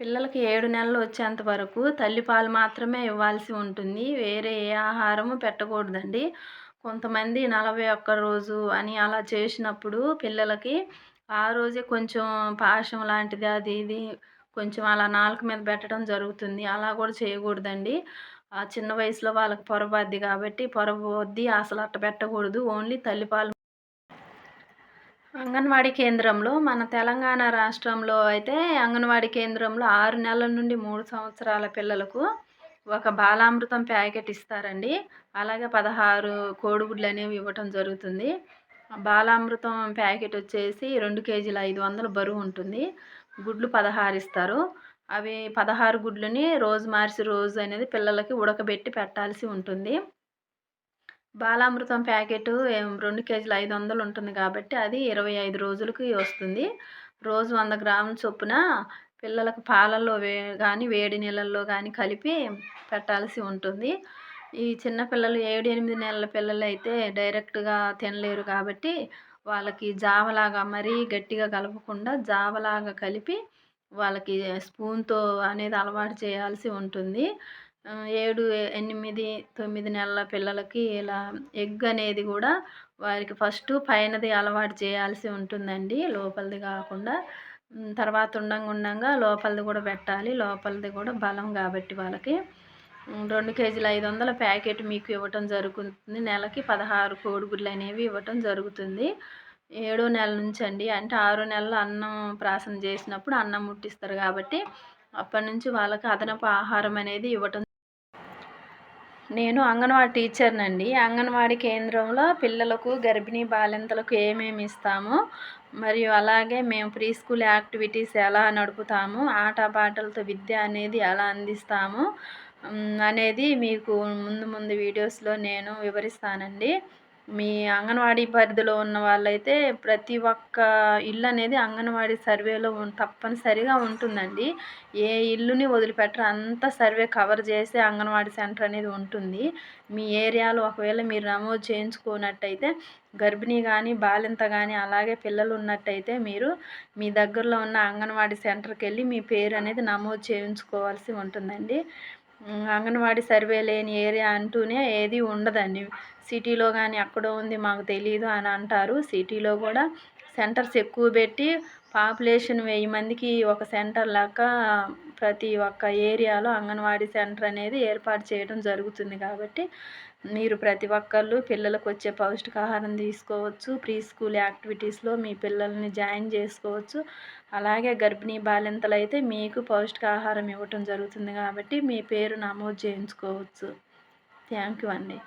పిల్లలకి ఏడు నెలలు వచ్చేంత వరకు తల్లిపాలు మాత్రమే ఇవ్వాల్సి ఉంటుంది. వేరే ఏ ఆహారము పెట్టకూడదండి. కొంతమంది నలభై ఒక్క రోజు అని అలా చేసినప్పుడు పిల్లలకి ఆ రోజే కొంచెం పాశం లాంటిది అది ఇది కొంచెం అలా నాలుక మీద పెట్టడం జరుగుతుంది. అలా కూడా చేయకూడదండి. ఆ చిన్న వయసులో వాళ్ళకి పొరబద్ది కాబట్టి పొరబద్ది అసలు అట్ట పెట్టకూడదు. ఓన్లీ తల్లిపాలు అంగన్వాడీ కేంద్రంలో మన తెలంగాణ రాష్ట్రంలో అయితే అంగన్వాడీ కేంద్రంలో ఆరు నెలల నుండి మూడు సంవత్సరాల పిల్లలకు ఒక బాలామృతం ప్యాకెట్ ఇస్తారండి. అలాగే పదహారు కోడిగుడ్లు అనేవి ఇవ్వటం జరుగుతుంది. బాలామృతం ప్యాకెట్ వచ్చేసి రెండు కేజీల ఐదు వందలు బరువు ఉంటుంది. గుడ్లు పదహారు ఇస్తారు. అవి పదహారు గుడ్లని రోజు మార్చి రోజు అనేది పిల్లలకి ఉడకబెట్టి పెట్టాల్సి ఉంటుంది. బాలామృతం ప్యాకెట్ రెండు కేజీలు ఐదు వందలు ఉంటుంది కాబట్టి అది ఇరవై ఐదు రోజులకి వస్తుంది. రోజు వంద గ్రాముల చొప్పున పిల్లలకు పాలల్లో వే కానీ వేడి నీళ్ళల్లో కానీ కలిపి పెట్టాల్సి ఉంటుంది. ఈ చిన్నపిల్లలు ఏడు ఎనిమిది నెలల పిల్లలు అయితే డైరెక్ట్గా తినలేరు కాబట్టి వాళ్ళకి జావలాగా మరీ గట్టిగా కలపకుండా జావలాగా కలిపి వాళ్ళకి స్పూన్తో అనేది అలవాటు చేయాల్సి ఉంటుంది. ఏడు ఎనిమిది తొమ్మిది నెలల పిల్లలకి ఇలా ఎగ్ అనేది కూడా వారికి ఫస్ట్ పైనది అలవాటు చేయాల్సి ఉంటుందండి లోపలిది కాకుండా. తర్వాత ఉండంగా ఉండంగా లోపలిది కూడా పెట్టాలి లోపలిది కూడా బలం కాబట్టి వాళ్ళకి. రెండు కేజీల ఐదు వందల ప్యాకెట్ మీకు ఇవ్వటం జరుగుతుంది నెలకి పదహారు కోడిగుడ్లు అనేవి ఇవ్వటం జరుగుతుంది. ఏడో నెల నుంచి అండి అంటే ఆరో నెలలు అన్నం ప్రాసం చేసినప్పుడు అన్నం ముట్టిస్తారు కాబట్టి అప్పటి నుంచి వాళ్ళకి అదనపు ఆహారం అనేది ఇవ్వటం నేను అంగన్వాడీ టీచర్నండి. అంగన్వాడీ కేంద్రంలో పిల్లలకు గర్భిణీ బాలింతలకు ఏమేమి ఇస్తాము? మరియు అలాగే మేము ప్రీ స్కూల్ యాక్టివిటీస్ ఎలా నడుపుతాము? ఆటపాటలతో విద్య అనేది ఎలా అందిస్తాము? అనేది మీకు ముందు ముందు వీడియోస్లో నేను వివరిస్తానండి. మీ అంగన్వాడీ పరిధిలో ఉన్న వాళ్ళైతే ప్రతి ఒక్క ఇల్లు అనేది అంగన్వాడీ సర్వేలో తప్పనిసరిగా ఉంటుందండి. ఏ ఇల్లుని వదిలిపెట్టరు. అంతా సర్వే కవర్ చేసే అంగన్వాడీ సెంటర్ అనేది ఉంటుంది. మీ ఏరియాలో ఒకవేళ మీరు నమోదు చేయించుకున్నట్టయితే గర్భిణీ కానీ బాలింత కానీ అలాగే పిల్లలు ఉన్నట్టయితే మీరు మీ దగ్గరలో ఉన్న అంగన్వాడీ సెంటర్కి వెళ్ళి మీ పేరు అనేది నమోదు చేయించుకోవాల్సి ఉంటుందండి. అంగన్వాడీ సర్వే లేని ఏరియా అంటూనే ఏది ఉండదండి. సిటీలో కానీ ఎక్కడో ఉంది మాకు తెలియదు అని అంటారు. సిటీలో కూడా సెంటర్స్ ఎక్కువ పెట్టి పాపులేషన్ వెయ్యి మందికి ఒక సెంటర్ లెక్క ప్రతి ఒక్క ఏరియాలో అంగన్వాడీ సెంటర్ అనేది ఏర్పాటు చేయడం జరుగుతుంది కాబట్టి మీరు ప్రతి ఒక్కళ్ళు పిల్లలకు వచ్చే పౌష్టికాహారం తీసుకోవచ్చు ప్రీ స్కూల్ యాక్టివిటీస్లో మీ పిల్లల్ని జాయిన్ చేసుకోవచ్చు. అలాగే గర్భిణీ బాలింతలు అయితే మీకు పౌష్టికాహారం ఇవ్వటం జరుగుతుంది కాబట్టి మీ పేరు నమోదు చేయించుకోవచ్చు. థ్యాంక్ యూ అండి.